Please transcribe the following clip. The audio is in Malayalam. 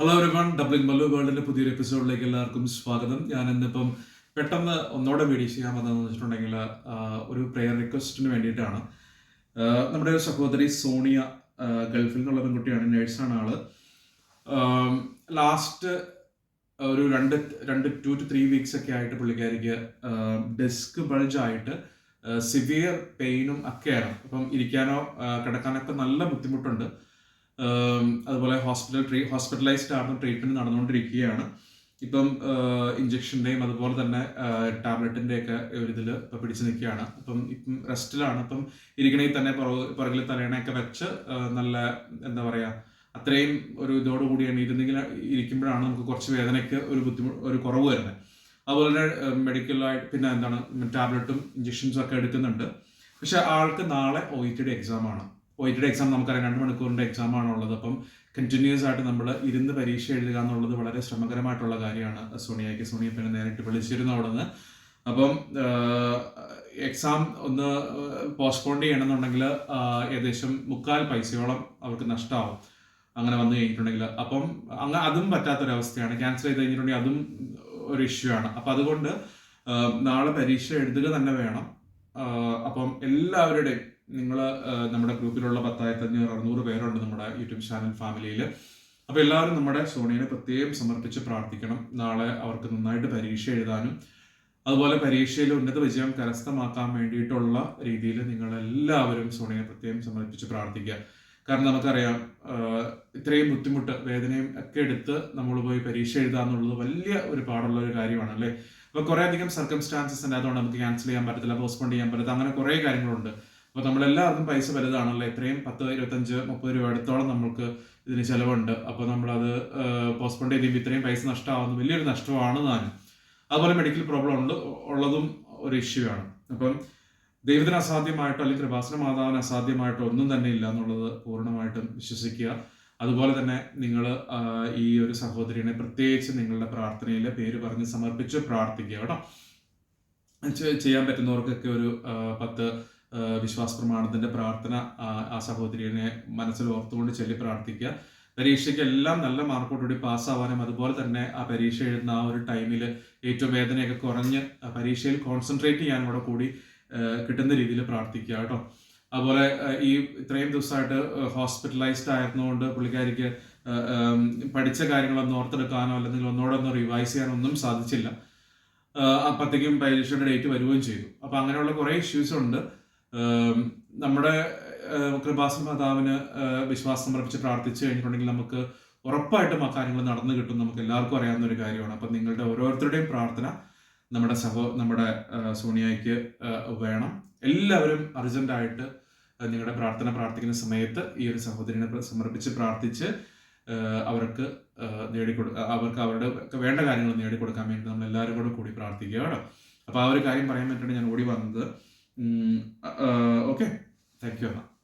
ഹലോ എവരിവൺ ഡബ്ലിംഗ് മല്ലു വേൾഡിന്റെ പുതിയൊരു എപ്പിസോഡിലേക്ക് എല്ലാവർക്കും സ്വാഗതം. ഞാൻ ഇന്നിപ്പം പെട്ടെന്ന് ഒന്നോടെ വീഡിയോ ചെയ്യാൻ വന്നതെന്ന് വെച്ചിട്ടുണ്ടെങ്കിൽ ഒരു പ്രെയർ റിക്വസ്റ്റിന് വേണ്ടിയിട്ടാണ്. നമ്മുടെ ഒരു സഹോദരി സോണിയ ഗൾഫിൽ നിന്നുള്ള പെൺകുട്ടിയാണ് നേഴ്സാണ് ആൾ. ലാസ്റ്റ് ഒരു രണ്ട് രണ്ട് ടു ടു ത്രീ വീക്സ് ഒക്കെ ആയിട്ട് പുള്ളിക്കാരിക്ക് ഡെസ്ക് ബൾജ് ആയിട്ട് സിവിയർ പെയിനും ഒക്കെയാണ്. അപ്പം ഇരിക്കാനോ കിടക്കാനൊക്കെ നല്ല ബുദ്ധിമുട്ടുണ്ട്. അതുപോലെ ഹോസ്പിറ്റൽ ട്രീ ഹോസ്പിറ്റലൈസ്ഡ് ആണ് ട്രീറ്റ്മെന്റ് നടന്നുകൊണ്ടിരിക്കുകയാണ്. ഇപ്പം ഇഞ്ചക്ഷന്റെയും അതുപോലെ തന്നെ ടാബ്ലറ്റിന്റെ ഒക്കെ ഒരു ഇതിൽ ഇപ്പം പിടിച്ചു നിൽക്കുകയാണ്. അപ്പം ഇപ്പം റെസ്റ്റിലാണ് ഇപ്പം ഇരിക്കണമെങ്കിൽ തന്നെ പുറ- പുറകിൽ തലേണയൊക്കെ വെച്ച് നല്ല എന്താ പറയുക അത്രയും ഒരു ഇതോടുകൂടിയാണ് ഇരുന്നെങ്കിൽ ഇരിക്കുമ്പോഴാണ് നമുക്ക് കുറച്ച് വേദനയ്ക്ക് ഒരു ബുദ്ധിമുട്ട് ഒരു കുറവ് വരുന്നത്. അതുപോലെ തന്നെ മെഡിക്കലായിട്ട് പിന്നെ എന്താണ് ടാബ്ലറ്റും ഇഞ്ചക്ഷൻസും ഒക്കെ എടുക്കുന്നുണ്ട്. പക്ഷെ ആൾക്ക് നാളെ ഒ ഇ ടിയുടെ എക്സാം ആണ്. ഒ ഇ ടിയുടെ എക്സാം നമുക്കറിയാം. രണ്ട് മണിക്കൂറിന്റെ എക്സാം ആണുള്ളത് അപ്പം കണ്ടിന്യൂസ് ആയിട്ട് നമ്മൾ ഇരുന്ന് പരീക്ഷ എഴുതുക എന്നുള്ളത് വളരെ ശ്രമകരമായിട്ടുള്ള കാര്യമാണ് സോണിയയ്ക്ക്. സോണിയ പിന്നെ നേരിട്ട് വിളിച്ചിരുന്നു അവിടെ നിന്ന് അപ്പം എക്സാം ഒന്ന് പോസ്റ്റ്പോൺ ചെയ്യണമെന്നുണ്ടെങ്കിൽ ഏകദേശം മുക്കാൽ പൈസയോളം അവർക്ക് നഷ്ടമാവും അങ്ങനെ വന്നു കഴിഞ്ഞിട്ടുണ്ടെങ്കിൽ അപ്പം അങ്ങനെ അതും പറ്റാത്തൊരവസ്ഥയാണ്. ക്യാൻസൽ ചെയ്ത് കഴിഞ്ഞിട്ടുണ്ടെങ്കിൽ അതും ഒരു ഇഷ്യൂ ആണ്. അപ്പം അതുകൊണ്ട് നാളെ പരീക്ഷ എഴുതുക തന്നെ വേണം. അപ്പം എല്ലാവരുടെയും നിങ്ങൾ നമ്മുടെ ഗ്രൂപ്പിലുള്ള പത്തായിരത്തി അഞ്ഞൂറ് അറുന്നൂറ് പേരുണ്ട് നമ്മുടെ യൂട്യൂബ് ചാനൽ ഫാമിലിയിൽ അപ്പോൾ എല്ലാവരും നമ്മുടെ സോണിയെ പ്രത്യേകം സമർപ്പിച്ച് പ്രാർത്ഥിക്കണം. നാളെ അവർക്ക് നന്നായിട്ട് പരീക്ഷ എഴുതാനും അതുപോലെ പരീക്ഷയിൽ ഉന്നത വിജയം കരസ്ഥമാക്കാൻ വേണ്ടിയിട്ടുള്ള രീതിയിൽ നിങ്ങൾ എല്ലാവരും സോണിയെ പ്രത്യേകം സമർപ്പിച്ച് പ്രാർത്ഥിക്കുക. കാരണം നമുക്കറിയാം ഇത്രയും ബുദ്ധിമുട്ട് വേദനയും ഒക്കെ എടുത്ത് നമ്മൾ പോയി പരീക്ഷ എഴുതുക എന്നുള്ളത് വലിയ ഒരു പാടുള്ള ഒരു കാര്യമാണ് അല്ലേ? അപ്പൊ കുറെ അധികം സർക്കംസ്റ്റാൻസസ് ഉണ്ട്. അതുകൊണ്ട് നമുക്ക് ക്യാൻസൽ ചെയ്യാൻ പറ്റത്തില്ല പോസ്റ്റ്പോൺ ചെയ്യാൻ പറ്റത്തില്ല അങ്ങനെ കുറേ കാര്യങ്ങളുണ്ട്. അപ്പൊ നമ്മളെല്ലാവർക്കും പൈസ വലുതാണല്ലോ. ഇത്രയും പത്ത് ഇരുപത്തഞ്ച് മുപ്പത് രൂപ അടുത്തോളം നമുക്ക് ഇതിന് ചിലവുണ്ട്. അപ്പോൾ നമ്മളത് പോസ്റ്റ്പോൺ ചെയ്ത് ഇത്രയും പൈസ നഷ്ടമാവുന്ന വലിയൊരു നഷ്ടമാണ് താനും. അതുപോലെ മെഡിക്കൽ പ്രോബ്ലം ഉണ്ട് ഉള്ളതും ഒരു ഇഷ്യൂ ആണ്. അപ്പം ദൈവത്തിന് അസാധ്യമായിട്ടോ അല്ലെങ്കിൽ കൃപാസന മാതാവിന് അസാധ്യമായിട്ടോ ഒന്നും തന്നെ ഇല്ല എന്നുള്ളത് പൂർണമായിട്ടും വിശ്വസിക്കുക. അതുപോലെ തന്നെ നിങ്ങൾ ഈ ഒരു സഹോദരിനെ പ്രത്യേകിച്ച് നിങ്ങളുടെ പ്രാർത്ഥനയിൽ പേര് പറഞ്ഞ് സമർപ്പിച്ച് പ്രാർത്ഥിക്കുക കേട്ടോ. ചെയ്യാൻ പറ്റുന്നവർക്കൊക്കെ ഒരു പത്ത് വിശ്വാസ പ്രമാണത്തിന്റെ പ്രാർത്ഥന ആ, സഹോദരിയെ മനസ്സിൽ ഓർത്തുകൊണ്ട് ചൊല്ലി പ്രാർത്ഥിക്കുക. പരീക്ഷയ്ക്ക് എല്ലാം നല്ല മാർക്കോടുകൂടി പാസ്സാവാനും അതുപോലെ തന്നെ ആ പരീക്ഷ എഴുതുന്ന ആ ഒരു ടൈമിൽ ഏറ്റവും വേദനയൊക്കെ കുറഞ്ഞ് പരീക്ഷയിൽ കോൺസെൻട്രേറ്റ് ചെയ്യാനും കൂടെ കൂടി കിട്ടുന്ന രീതിയിൽ പ്രാർത്ഥിക്കുക കേട്ടോ. അതുപോലെ ഈ ഇത്രയും ദിവസമായിട്ട് ഹോസ്പിറ്റലൈസ്ഡ് ആയിരുന്നുകൊണ്ട് പുള്ളിക്കാരിക്ക് പഠിച്ച കാര്യങ്ങളൊന്നും ഓർത്തെടുക്കാനോ അല്ലെങ്കിൽ ഒന്നുകൂടെ ഒന്ന് റിവൈസ് ചെയ്യാനോ ഒന്നും സാധിച്ചില്ല അപ്പോഴത്തേക്കും പരീക്ഷയുടെ ഡേറ്റ് വരികയും ചെയ്തു. അപ്പൊ അങ്ങനെയുള്ള കുറേ ഇഷ്യൂസ് ഉണ്ട്. നമ്മുടെ കൃപാസം മാതാവിന് വിശ്വാസം സമർപ്പിച്ച് പ്രാർത്ഥിച്ചു കഴിഞ്ഞിട്ടുണ്ടെങ്കിൽ നമുക്ക് ഉറപ്പായിട്ടും ആ കാര്യങ്ങൾ നടന്നു കിട്ടും നമുക്ക് എല്ലാവർക്കും അറിയാവുന്ന ഒരു കാര്യമാണ്. അപ്പം നിങ്ങളുടെ ഓരോരുത്തരുടെയും പ്രാർത്ഥന നമ്മുടെ സഹോ നമ്മുടെ സോണിയയ്ക്ക് വേണം. എല്ലാവരും അർജന്റായിട്ട് നിങ്ങളുടെ പ്രാർത്ഥന പ്രാർത്ഥിക്കുന്ന സമയത്ത് ഈ ഒരു സഹോദരിനെ സമർപ്പിച്ച് പ്രാർത്ഥിച്ച് അവർക്ക് നേടിക്കൊടു അവർക്ക് അവരുടെ വേണ്ട കാര്യങ്ങൾ നേടിക്കൊടുക്കാൻ വേണ്ടി നമ്മൾ എല്ലാവരും കൂടെ കൂടി പ്രാർത്ഥിക്കുക കേട്ടോ. അപ്പോൾ ആ ഒരു കാര്യം പറയാൻ വേണ്ടിയിട്ടാണ് ഞാൻ ഓടി വന്നത്. Mm, uh, uh, okay, thank you.